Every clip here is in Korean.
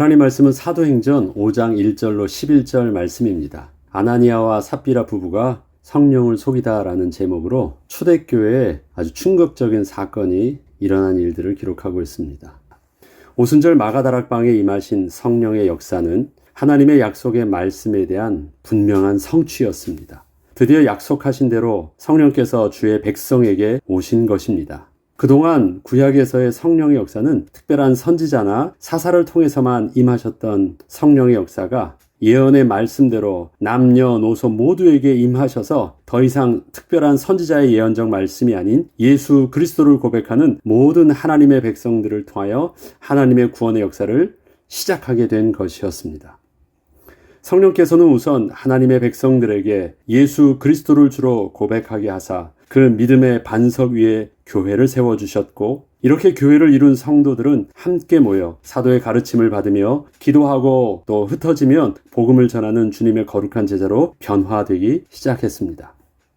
하나님 말씀은 사도행전 5장 1절로 11절 말씀입니다. 아나니아와 삽비라 부부가 성령을 속이다라는 제목으로 초대교회에 아주 충격적인 사건이 일어난 일들을 기록하고 있습니다. 오순절 마가다락방에 임하신 성령의 역사는 하나님의 약속의 말씀에 대한 분명한 성취였습니다. 드디어 약속하신 대로 성령께서 주의 백성에게 오신 것입니다. 그동안 구약에서의 성령의 역사는 특별한 선지자나 사사를 통해서만 임하셨던 성령의 역사가 예언의 말씀대로 남녀노소 모두에게 임하셔서 더 이상 특별한 선지자의 예언적 말씀이 아닌 예수 그리스도를 고백하는 모든 하나님의 백성들을 통하여 하나님의 구원의 역사를 시작하게 된 것이었습니다. 성령께서는 우선 하나님의 백성들에게 예수 그리스도를 주로 고백하게 하사 그 믿음의 반석 위에 교회를 세워주셨고 이렇게 교회를 이룬 성도들은 함께 모여 사도의 가르침을 받으며 기도하고 또 흩어지면 복음을 전하는 주님의 거룩한 제자로 변화되기 시작했습니다.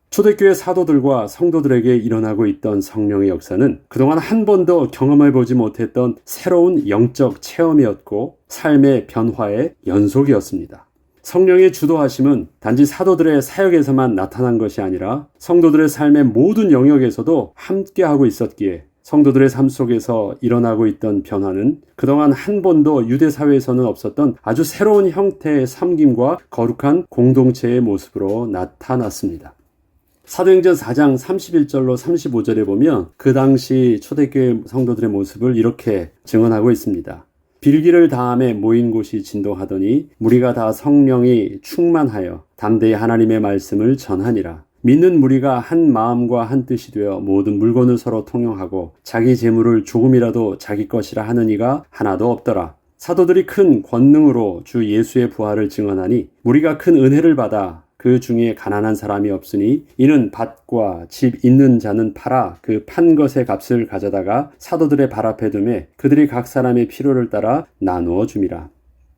초대교회 사도들과 성도들에게 일어나고 있던 성령의 역사는 그동안 한 번도 경험해 보지 못했던 새로운 영적 체험이었고 삶의 변화의 연속이었습니다. 성령의 주도하심은 단지 사도들의 사역에서만 나타난 것이 아니라 성도들의 삶의 모든 영역에서도 함께하고 있었기에 성도들의 삶 속에서 일어나고 있던 변화는 그동안 한 번도 유대 사회에서는 없었던 아주 새로운 형태의 섬김과 거룩한 공동체의 모습으로 나타났습니다. 사도행전 4장 31절로 35절에 보면 그 당시 초대교회 성도들의 모습을 이렇게 증언하고 있습니다. 빌기를 다음에 모인 곳이 진동하더니 무리가 다 성령이 충만하여 담대히 하나님의 말씀을 전하니라. 믿는 무리가 한 마음과 한 뜻이 되어 모든 물건을 서로 통용하고 자기 재물을 조금이라도 자기 것이라 하는 이가 하나도 없더라. 사도들이 큰 권능으로 주 예수의 부활을 증언하니 무리가 큰 은혜를 받아 그 중에 가난한 사람이 없으니 이는 밭과 집 있는 자는 팔아 그 판 것의 값을 가져다가 사도들의 발 앞에 두매 그들이 각 사람의 필요를 따라 나누어 줌이라.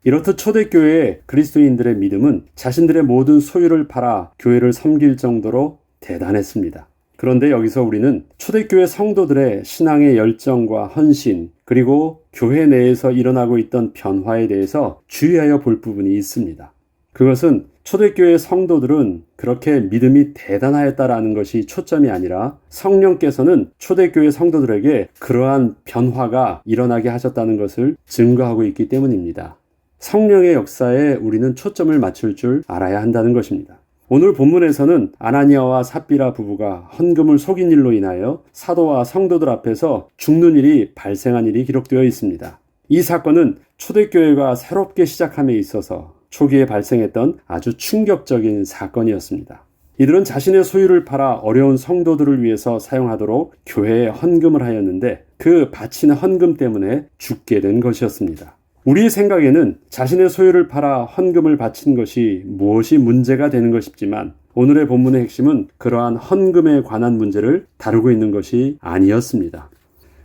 이렇듯 초대교회의 그리스도인들의 믿음은 자신들의 모든 소유를 팔아 교회를 섬길 정도로 대단했습니다. 그런데 여기서 우리는 초대교회 성도들의 신앙의 열정과 헌신, 그리고 교회 내에서 일어나고 있던 변화에 대해서 주의하여 볼 부분이 있습니다. 그것은 초대교회 성도들은 그렇게 믿음이 대단하였다라는 것이 초점이 아니라 성령께서는 초대교회 성도들에게 그러한 변화가 일어나게 하셨다는 것을 증거하고 있기 때문입니다. 성령의 역사에 우리는 초점을 맞출 줄 알아야 한다는 것입니다. 오늘 본문에서는 아나니아와 삽비라 부부가 헌금을 속인 일로 인하여 사도와 성도들 앞에서 죽는 일이 발생한 일이 기록되어 있습니다. 이 사건은 초대교회가 새롭게 시작함에 있어서 초기에 발생했던 아주 충격적인 사건이었습니다. 이들은 자신의 소유를 팔아 어려운 성도들을 위해서 사용하도록 교회에 헌금을 하였는데 그 바치는 헌금 때문에 죽게 된 것이었습니다. 우리의 생각에는 자신의 소유를 팔아 헌금을 바친 것이 무엇이 문제가 되는 것이지만 오늘의 본문의 핵심은 그러한 헌금에 관한 문제를 다루고 있는 것이 아니었습니다.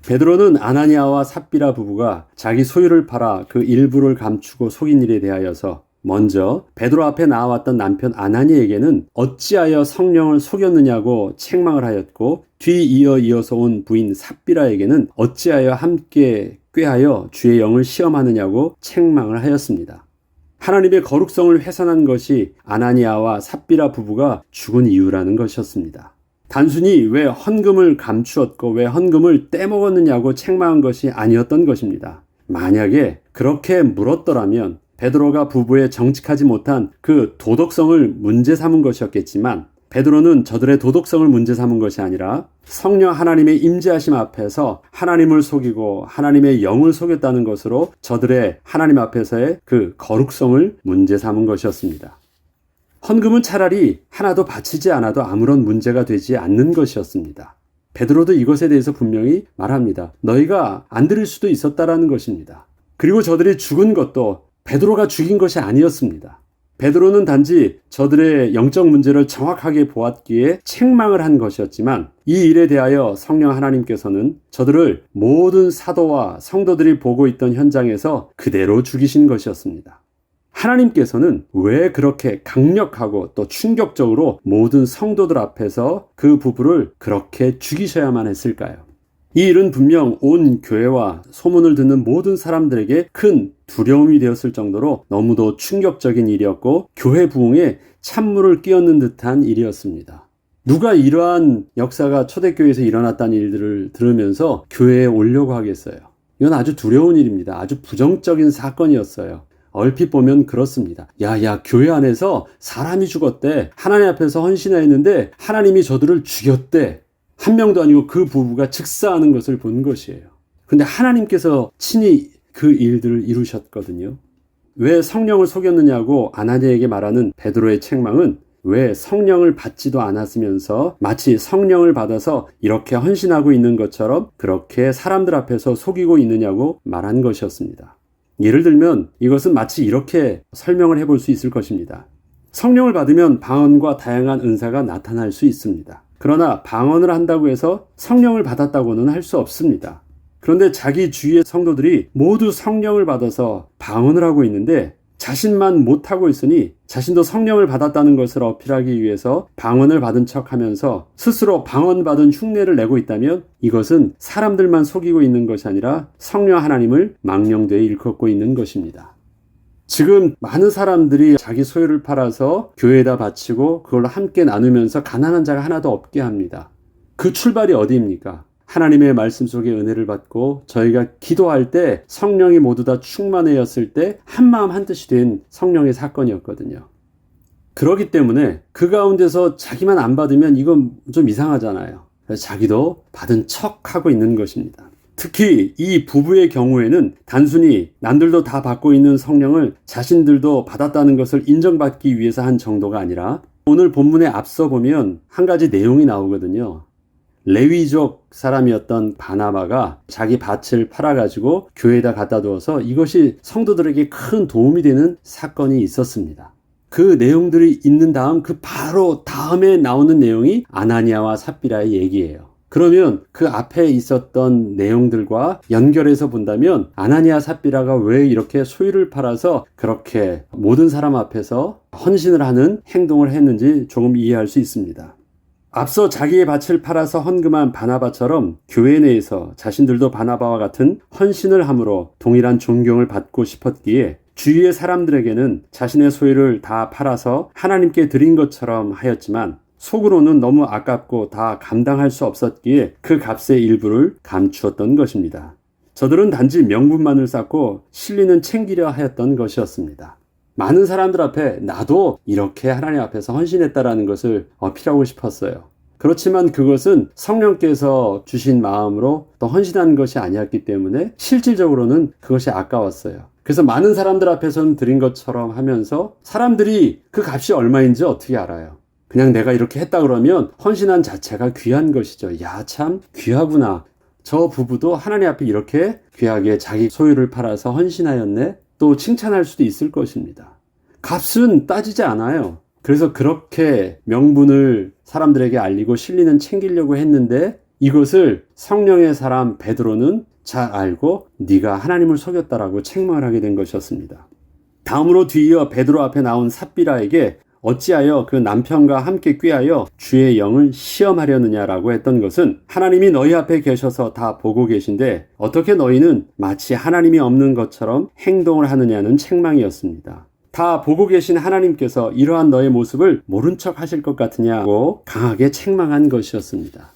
베드로는 아나니아와 삽비라 부부가 자기 소유를 팔아 그 일부를 감추고 속인 일에 대하여서 먼저 베드로 앞에 나왔던 남편 아나니에게는 어찌하여 성령을 속였느냐고 책망을 하였고 뒤이어 이어서 온 부인 삽비라에게는 어찌하여 함께 꾀하여 주의 영을 시험하느냐고 책망을 하였습니다. 하나님의 거룩성을 훼손한 것이 아나니아와 삽비라 부부가 죽은 이유라는 것이었습니다. 단순히 왜 헌금을 감추었고 왜 헌금을 떼먹었느냐고 책망한 것이 아니었던 것입니다. 만약에 그렇게 물었더라면 베드로가 부부의 정직하지 못한 그 도덕성을 문제 삼은 것이었겠지만 베드로는 저들의 도덕성을 문제 삼은 것이 아니라 성령 하나님의 임재하심 앞에서 하나님을 속이고 하나님의 영을 속였다는 것으로 저들의 하나님 앞에서의 그 거룩성을 문제 삼은 것이었습니다. 헌금은 차라리 하나도 바치지 않아도 아무런 문제가 되지 않는 것이었습니다. 베드로도 이것에 대해서 분명히 말합니다. 너희가 안 들을 수도 있었다라는 것입니다. 그리고 저들이 죽은 것도 베드로가 죽인 것이 아니었습니다. 베드로는 단지 저들의 영적 문제를 정확하게 보았기에 책망을 한 것이었지만 이 일에 대하여 성령 하나님께서는 저들을 모든 사도와 성도들이 보고 있던 현장에서 그대로 죽이신 것이었습니다. 하나님께서는 왜 그렇게 강력하고 또 충격적으로 모든 성도들 앞에서 그 부부를 그렇게 죽이셔야만 했을까요? 이 일은 분명 온 교회와 소문을 듣는 모든 사람들에게 큰 두려움이 되었을 정도로 너무도 충격적인 일이었고 교회 부흥에 찬물을 끼얹는 듯한 일이었습니다. 누가 이러한 역사가 초대교회에서 일어났다는 일들을 들으면서 교회에 오려고 하겠어요. 이건 아주 두려운 일입니다. 아주 부정적인 사건이었어요. 얼핏 보면 그렇습니다. 야, 야, 교회 안에서 사람이 죽었대. 하나님 앞에서 헌신했는데 하나님이 저들을 죽였대. 한 명도 아니고 그 부부가 즉사하는 것을 본 것이에요. 근데 하나님께서 친히 그 일들을 이루셨거든요. 왜 성령을 속였느냐고 아나니에게 말하는 베드로의 책망은 왜 성령을 받지도 않았으면서 마치 성령을 받아서 이렇게 헌신하고 있는 것처럼 그렇게 사람들 앞에서 속이고 있느냐고 말한 것이었습니다. 예를 들면 이것은 마치 이렇게 설명을 해볼 수 있을 것입니다. 성령을 받으면 방언과 다양한 은사가 나타날 수 있습니다. 그러나 방언을 한다고 해서 성령을 받았다고는 할 수 없습니다. 그런데 자기 주위의 성도들이 모두 성령을 받아서 방언을 하고 있는데 자신만 못하고 있으니 자신도 성령을 받았다는 것을 어필하기 위해서 방언을 받은 척 하면서 스스로 방언받은 흉내를 내고 있다면 이것은 사람들만 속이고 있는 것이 아니라 성령 하나님을 망령되이 일컫고 있는 것입니다. 지금 많은 사람들이 자기 소유를 팔아서 교회에다 바치고 그걸로 함께 나누면서 가난한 자가 하나도 없게 합니다. 그 출발이 어디입니까? 하나님의 말씀 속에 은혜를 받고 저희가 기도할 때 성령이 모두 다 충만해였을 때 한마음 한뜻이 된 성령의 사건이었거든요. 그러기 때문에 그 가운데서 자기만 안 받으면 이건 좀 이상하잖아요. 자기도 받은 척 하고 있는 것입니다. 특히 이 부부의 경우에는 단순히 남들도 다 받고 있는 성령을 자신들도 받았다는 것을 인정받기 위해서 한 정도가 아니라 오늘 본문에 앞서 보면 한 가지 내용이 나오거든요. 레위족 사람이었던 바나바가 자기 밭을 팔아가지고 교회에다 갖다 두어서 이것이 성도들에게 큰 도움이 되는 사건이 있었습니다. 그 내용들이 있는 다음 그 바로 다음에 나오는 내용이 아나니아와 삽비라의 얘기예요. 그러면 그 앞에 있었던 내용들과 연결해서 본다면 아나니아 삽비라가 왜 이렇게 소유를 팔아서 그렇게 모든 사람 앞에서 헌신을 하는 행동을 했는지 조금 이해할 수 있습니다. 앞서 자기의 밭을 팔아서 헌금한 바나바처럼 교회 내에서 자신들도 바나바와 같은 헌신을 함으로 동일한 존경을 받고 싶었기에 주위의 사람들에게는 자신의 소유를 다 팔아서 하나님께 드린 것처럼 하였지만 속으로는 너무 아깝고 다 감당할 수 없었기에 그 값의 일부를 감추었던 것입니다. 저들은 단지 명분만을 쌓고 실리는 챙기려 하였던 것이었습니다. 많은 사람들 앞에 나도 이렇게 하나님 앞에서 헌신했다라는 것을 어필하고 싶었어요. 그렇지만 그것은 성령께서 주신 마음으로 또 헌신한 것이 아니었기 때문에 실질적으로는 그것이 아까웠어요. 그래서 많은 사람들 앞에서는 드린 것처럼 하면서 사람들이 그 값이 얼마인지 어떻게 알아요? 그냥 내가 이렇게 했다 그러면 헌신한 자체가 귀한 것이죠. 야, 참 귀하구나. 저 부부도 하나님 앞에 이렇게 귀하게 자기 소유를 팔아서 헌신하였네? 또 칭찬할 수도 있을 것입니다. 값은 따지지 않아요. 그래서 그렇게 명분을 사람들에게 알리고 실리는 챙기려고 했는데 이것을 성령의 사람 베드로는 잘 알고 네가 하나님을 속였다라고 책망을 하게 된 것이었습니다. 다음으로 뒤이어 베드로 앞에 나온 삽비라에게 어찌하여 그 남편과 함께 꾀하여 주의 영을 시험하려느냐라고 했던 것은 하나님이 너희 앞에 계셔서 다 보고 계신데 어떻게 너희는 마치 하나님이 없는 것처럼 행동을 하느냐는 책망이었습니다. 다 보고 계신 하나님께서 이러한 너의 모습을 모른 척 하실 것 같으냐고 강하게 책망한 것이었습니다.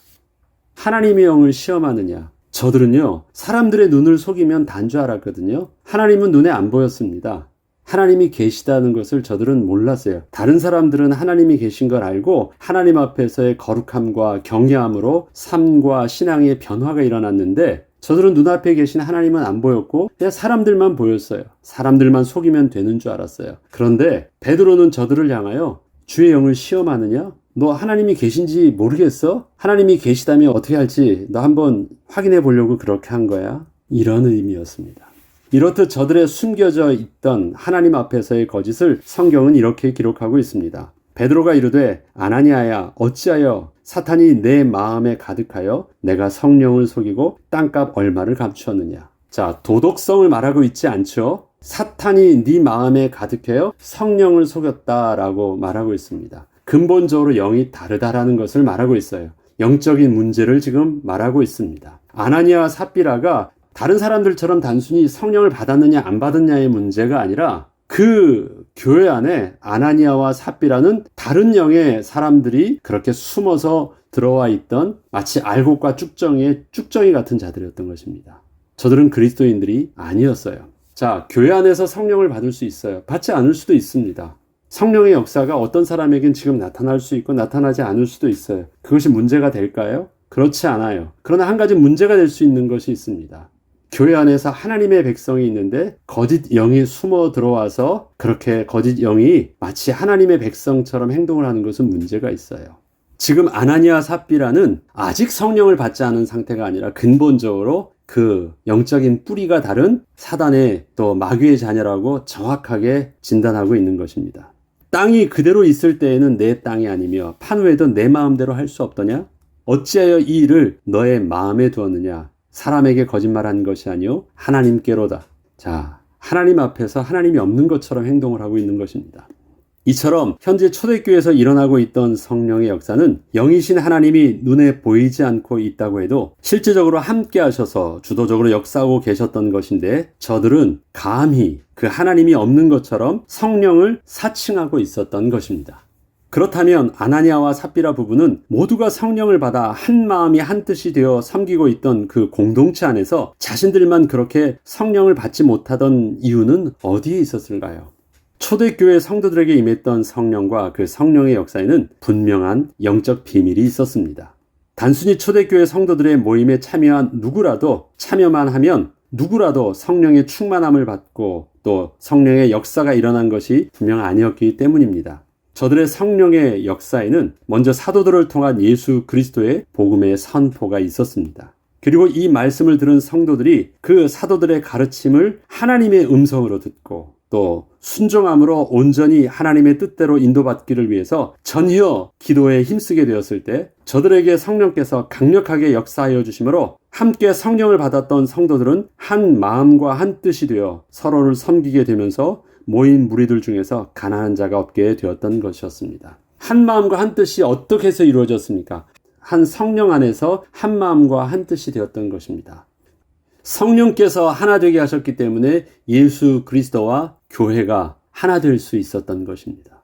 하나님의 영을 시험하느냐. 저들은요, 사람들의 눈을 속이면 단 줄 알았거든요. 하나님은 눈에 안 보였습니다. 하나님이 계시다는 것을 저들은 몰랐어요. 다른 사람들은 하나님이 계신 걸 알고 하나님 앞에서의 거룩함과 경외함으로 삶과 신앙의 변화가 일어났는데 저들은 눈앞에 계신 하나님은 안 보였고 그냥 사람들만 보였어요. 사람들만 속이면 되는 줄 알았어요. 그런데 베드로는 저들을 향하여 주의 영을 시험하느냐? 너 하나님이 계신지 모르겠어? 하나님이 계시다면 어떻게 할지 너 한번 확인해 보려고 그렇게 한 거야? 이런 의미였습니다. 이렇듯 저들의 숨겨져 있던 하나님 앞에서의 거짓을 성경은 이렇게 기록하고 있습니다. 베드로가 이르되 아나니아야 어찌하여 사탄이 내 마음에 가득하여 내가 성령을 속이고 땅값 얼마를 감추었느냐. 자, 도덕성을 말하고 있지 않죠? 사탄이 네 마음에 가득하여 성령을 속였다라고 말하고 있습니다. 근본적으로 영이 다르다라는 것을 말하고 있어요. 영적인 문제를 지금 말하고 있습니다. 아나니아와 삽비라가 다른 사람들처럼 단순히 성령을 받았느냐 안 받았냐의 문제가 아니라 그 교회 안에 아나니아와 삽비라는 다른 영의 사람들이 그렇게 숨어서 들어와 있던 마치 알곡과 쭉정이의 쭉정이 같은 자들이었던 것입니다. 저들은 그리스도인들이 아니었어요. 자, 교회 안에서 성령을 받을 수 있어요. 받지 않을 수도 있습니다. 성령의 역사가 어떤 사람에겐 지금 나타날 수 있고 나타나지 않을 수도 있어요. 그것이 문제가 될까요? 그렇지 않아요. 그러나 한 가지 문제가 될 수 있는 것이 있습니다. 교회 안에서 하나님의 백성이 있는데 거짓 영이 숨어 들어와서 그렇게 거짓 영이 마치 하나님의 백성처럼 행동을 하는 것은 문제가 있어요. 지금 아나니아 삽비라는 아직 성령을 받지 않은 상태가 아니라 근본적으로 그 영적인 뿌리가 다른 사단의 또 마귀의 자녀라고 정확하게 진단하고 있는 것입니다. 땅이 그대로 있을 때에는 내 땅이 아니며 판후에도 내 마음대로 할 수 없더냐? 어찌하여 이 일을 너의 마음에 두었느냐? 사람에게 거짓말한 것이 아니요 하나님께로다. 자, 하나님 앞에서 하나님이 없는 것처럼 행동을 하고 있는 것입니다. 이처럼 현재 초대교회에서 일어나고 있던 성령의 역사는 영이신 하나님이 눈에 보이지 않고 있다고 해도 실제적으로 함께 하셔서 주도적으로 역사하고 계셨던 것인데 저들은 감히 그 하나님이 없는 것처럼 성령을 사칭하고 있었던 것입니다. 그렇다면 아나니아와 삽비라 부부는 모두가 성령을 받아 한 마음이 한 뜻이 되어 섬기고 있던 그 공동체 안에서 자신들만 그렇게 성령을 받지 못하던 이유는 어디에 있었을까요? 초대교회 성도들에게 임했던 성령과 그 성령의 역사에는 분명한 영적 비밀이 있었습니다. 단순히 초대교회 성도들의 모임에 참여한 누구라도 참여만 하면 누구라도 성령의 충만함을 받고 또 성령의 역사가 일어난 것이 분명 아니었기 때문입니다. 저들의 성령의 역사에는 먼저 사도들을 통한 예수 그리스도의 복음의 선포가 있었습니다. 그리고 이 말씀을 들은 성도들이 그 사도들의 가르침을 하나님의 음성으로 듣고 또 순종함으로 온전히 하나님의 뜻대로 인도받기를 위해서 전혀 기도에 힘쓰게 되었을 때 저들에게 성령께서 강력하게 역사하여 주심으로 함께 성령을 받았던 성도들은 한 마음과 한 뜻이 되어 서로를 섬기게 되면서 모인 무리들 중에서 가난한 자가 없게 되었던 것이었습니다. 한 마음과 한 뜻이 어떻게 해서 이루어졌습니까? 한 성령 안에서 한 마음과 한 뜻이 되었던 것입니다. 성령께서 하나 되게 하셨기 때문에 예수 그리스도와 교회가 하나 될 수 있었던 것입니다.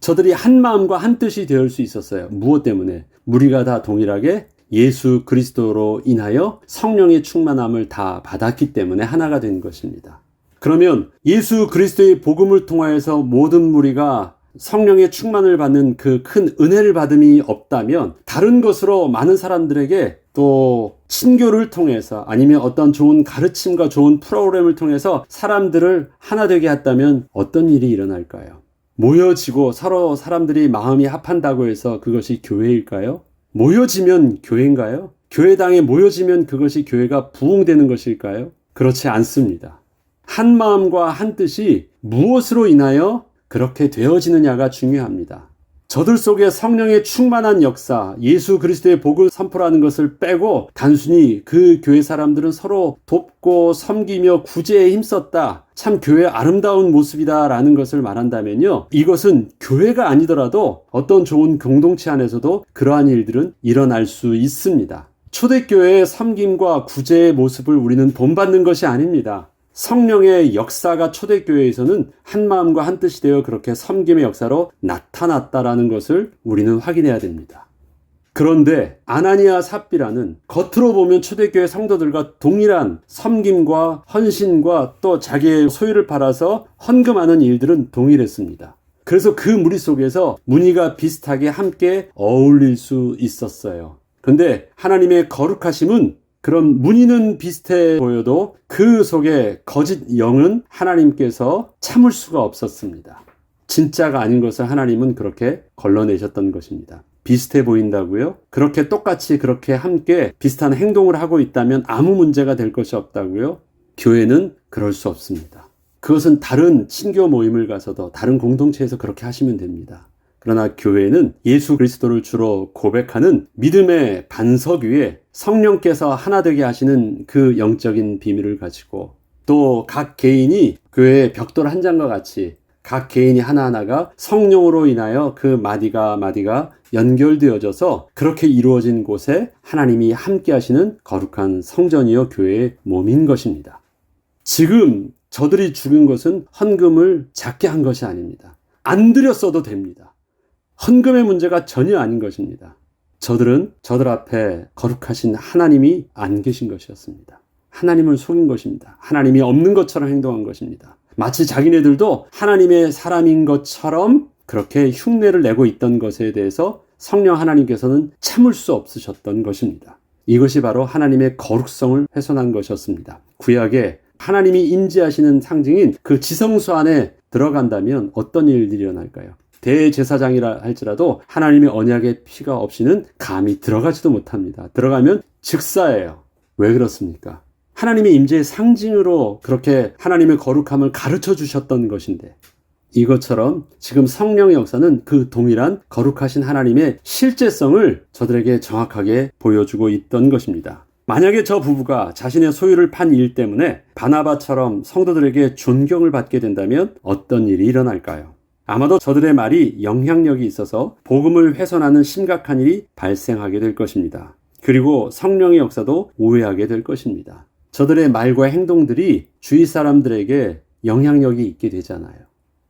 저들이 한 마음과 한 뜻이 되을 수 있었어요. 무엇 때문에? 무리가 다 동일하게 예수 그리스도로 인하여 성령의 충만함을 다 받았기 때문에 하나가 된 것입니다. 그러면 예수 그리스도의 복음을 통하여서 모든 무리가 성령의 충만을 받는 그 큰 은혜를 받음이 없다면 다른 것으로 많은 사람들에게 또 친교를 통해서 아니면 어떤 좋은 가르침과 좋은 프로그램을 통해서 사람들을 하나 되게 했다면 어떤 일이 일어날까요? 모여지고 서로 사람들이 마음이 합한다고 해서 그것이 교회일까요? 모여지면 교회인가요? 교회당에 모여지면 그것이 교회가 부흥되는 것일까요? 그렇지 않습니다. 한 마음과 한 뜻이 무엇으로 인하여 그렇게 되어지느냐가 중요합니다. 저들 속에 성령의 충만한 역사, 예수 그리스도의 복을 선포하는 것을 빼고 단순히 그 교회 사람들은 서로 돕고 섬기며 구제에 힘썼다. 참 교회 아름다운 모습이다라는 것을 말한다면요. 이것은 교회가 아니더라도 어떤 좋은 공동체 안에서도 그러한 일들은 일어날 수 있습니다. 초대교회의 섬김과 구제의 모습을 우리는 본받는 것이 아닙니다. 성령의 역사가 초대교회에서는 한 마음과 한 뜻이 되어 그렇게 섬김의 역사로 나타났다라는 것을 우리는 확인해야 됩니다. 그런데 아나니아 삽비라는 겉으로 보면 초대교회 성도들과 동일한 섬김과 헌신과 또 자기의 소유를 팔아서 헌금하는 일들은 동일했습니다. 그래서 그 무리 속에서 무늬가 비슷하게 함께 어울릴 수 있었어요. 근데 하나님의 거룩하심은 그런 무늬는 비슷해 보여도 그 속에 거짓 영은 하나님께서 참을 수가 없었습니다. 진짜가 아닌 것을 하나님은 그렇게 걸러내셨던 것입니다. 비슷해 보인다고요? 그렇게 똑같이 그렇게 함께 비슷한 행동을 하고 있다면 아무 문제가 될 것이 없다고요? 교회는 그럴 수 없습니다. 그것은 다른 친교 모임을 가서도 다른 공동체에서 그렇게 하시면 됩니다. 그러나 교회는 예수 그리스도를 주로 고백하는 믿음의 반석 위에 성령께서 하나 되게 하시는 그 영적인 비밀을 가지고 또 각 개인이 교회의 벽돌 한 장과 같이 각 개인이 하나하나가 성령으로 인하여 그 마디가 마디가 연결되어져서 그렇게 이루어진 곳에 하나님이 함께 하시는 거룩한 성전이요 교회의 몸인 것입니다. 지금 저들이 죽은 것은 헌금을 작게 한 것이 아닙니다. 안 드렸어도 됩니다. 헌금의 문제가 전혀 아닌 것입니다. 저들은 저들 앞에 거룩하신 하나님이 안 계신 것이었습니다. 하나님을 속인 것입니다. 하나님이 없는 것처럼 행동한 것입니다. 마치 자기네들도 하나님의 사람인 것처럼 그렇게 흉내를 내고 있던 것에 대해서 성령 하나님께서는 참을 수 없으셨던 것입니다. 이것이 바로 하나님의 거룩성을 훼손한 것이었습니다. 구약에 하나님이 임재하시는 상징인 그 지성소 안에 들어간다면 어떤 일들이 일어날까요? 대제사장이라 할지라도 하나님의 언약의 피가 없이는 감히 들어가지도 못합니다. 들어가면 즉사예요. 왜 그렇습니까? 하나님의 임재의 상징으로 그렇게 하나님의 거룩함을 가르쳐 주셨던 것인데 이것처럼 지금 성령의 역사는 그 동일한 거룩하신 하나님의 실제성을 저들에게 정확하게 보여주고 있던 것입니다. 만약에 저 부부가 자신의 소유를 판 일 때문에 바나바처럼 성도들에게 존경을 받게 된다면 어떤 일이 일어날까요? 아마도 저들의 말이 영향력이 있어서 복음을 훼손하는 심각한 일이 발생하게 될 것입니다. 그리고 성령의 역사도 오해하게 될 것입니다. 저들의 말과 행동들이 주위 사람들에게 영향력이 있게 되잖아요.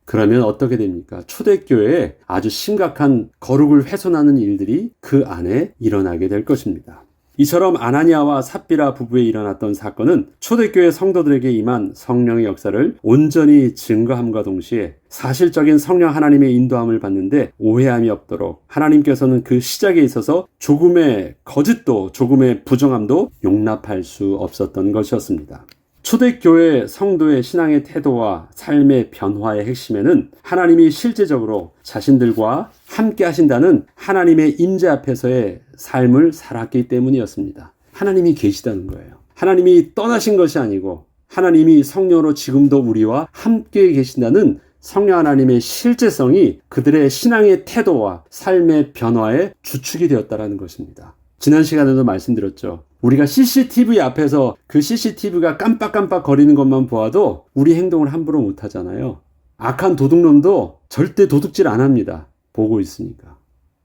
그러면 어떻게 됩니까? 초대교회에 아주 심각한 거룩을 훼손하는 일들이 그 안에 일어나게 될 것입니다. 이처럼 아나니아와 삽비라 부부에 일어났던 사건은 초대교회 성도들에게 임한 성령의 역사를 온전히 증거함과 동시에 사실적인 성령 하나님의 인도함을 받는데 오해함이 없도록 하나님께서는 그 시작에 있어서 조금의 거짓도 조금의 부정함도 용납할 수 없었던 것이었습니다. 초대교회 성도의 신앙의 태도와 삶의 변화의 핵심에는 하나님이 실제적으로 자신들과 함께 하신다는 하나님의 임재 앞에서의 삶을 살았기 때문이었습니다. 하나님이 계시다는 거예요. 하나님이 떠나신 것이 아니고 하나님이 성령으로 지금도 우리와 함께 계신다는 성령 하나님의 실제성이 그들의 신앙의 태도와 삶의 변화의 주축이 되었다라는 것입니다. 지난 시간에도 말씀드렸죠. 우리가 CCTV 앞에서 그 CCTV가 깜빡깜빡 거리는 것만 보아도 우리 행동을 함부로 못 하잖아요. 악한 도둑놈도 절대 도둑질 안 합니다. 보고 있으니까.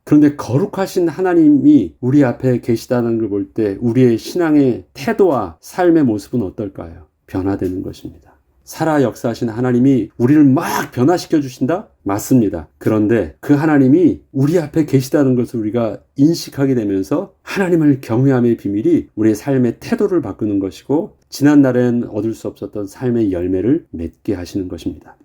그런데 거룩하신 하나님이 우리 앞에 계시다는 걸 볼 때 우리의 신앙의 태도와 삶의 모습은 어떨까요? 변화되는 것입니다. 살아 역사하신 하나님이 우리를 막 변화시켜 주신다? 맞습니다. 그런데 그 하나님이 우리 앞에 계시다는 것을 우리가 인식하게 되면서 하나님을 경외함의 비밀이 우리의 삶의 태도를 바꾸는 것이고 지난날엔 얻을 수 없었던 삶의 열매를 맺게 하시는 것입니다.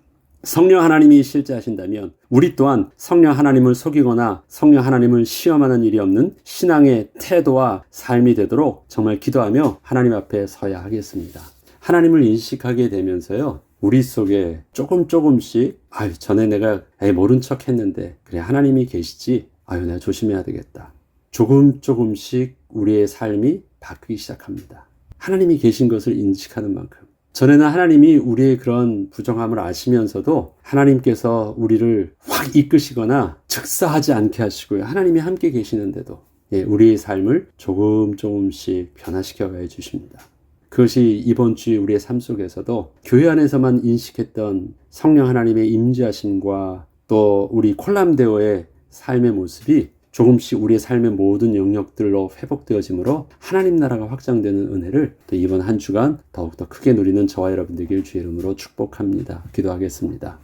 성령 하나님이 실제하신다면 우리 또한 성령 하나님을 속이거나 성령 하나님을 시험하는 일이 없는 신앙의 태도와 삶이 되도록 정말 기도하며 하나님 앞에 서야 하겠습니다. 하나님을 인식하게 되면서요. 우리 속에 조금 조금씩 아유 전에 내가 에이, 모른 척 했는데 그래 하나님이 계시지 아유 내가 조심해야 되겠다. 조금 조금씩 우리의 삶이 바뀌기 시작합니다. 하나님이 계신 것을 인식하는 만큼 전에는 하나님이 우리의 그런 부정함을 아시면서도 하나님께서 우리를 확 이끄시거나 즉사하지 않게 하시고요. 하나님이 함께 계시는데도 예, 우리의 삶을 조금 조금씩 변화시켜 가 주십니다. 그것이 이번 주에 우리의 삶 속에서도 교회 안에서만 인식했던 성령 하나님의 임재하심과 또 우리 콜람데오의 삶의 모습이 조금씩 우리의 삶의 모든 영역들로 회복되어지므로 하나님 나라가 확장되는 은혜를 또 이번 한 주간 더욱더 크게 누리는 저와 여러분들에게 주의 이름으로 축복합니다. 기도하겠습니다.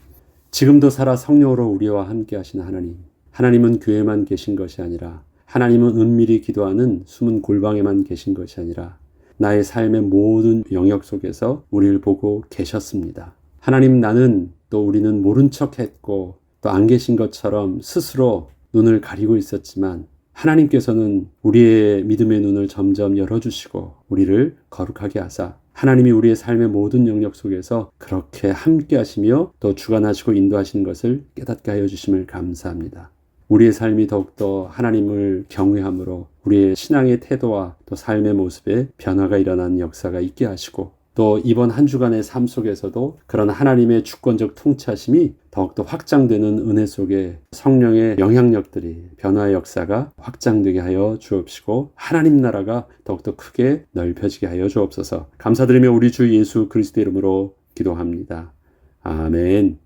지금도 살아 성령으로 우리와 함께 하시는 하나님. 하나님은 교회만 계신 것이 아니라 하나님은 은밀히 기도하는 숨은 골방에만 계신 것이 아니라 나의 삶의 모든 영역 속에서 우리를 보고 계셨습니다. 하나님 나는 또 우리는 모른 척 했고 또 안 계신 것처럼 스스로 눈을 가리고 있었지만 하나님께서는 우리의 믿음의 눈을 점점 열어주시고 우리를 거룩하게 하사 하나님이 우리의 삶의 모든 영역 속에서 그렇게 함께 하시며 또 주관하시고 인도하시는 것을 깨닫게 하여 주심을 감사합니다. 우리의 삶이 더욱더 하나님을 경외함으로 우리의 신앙의 태도와 또 삶의 모습에 변화가 일어나는 역사가 있게 하시고 또 이번 한 주간의 삶 속에서도 그런 하나님의 주권적 통치하심이 더욱더 확장되는 은혜 속에 성령의 영향력들이 변화의 역사가 확장되게 하여 주옵시고 하나님 나라가 더욱더 크게 넓혀지게 하여 주옵소서 감사드리며 우리 주 예수 그리스도 이름으로 기도합니다. 아멘.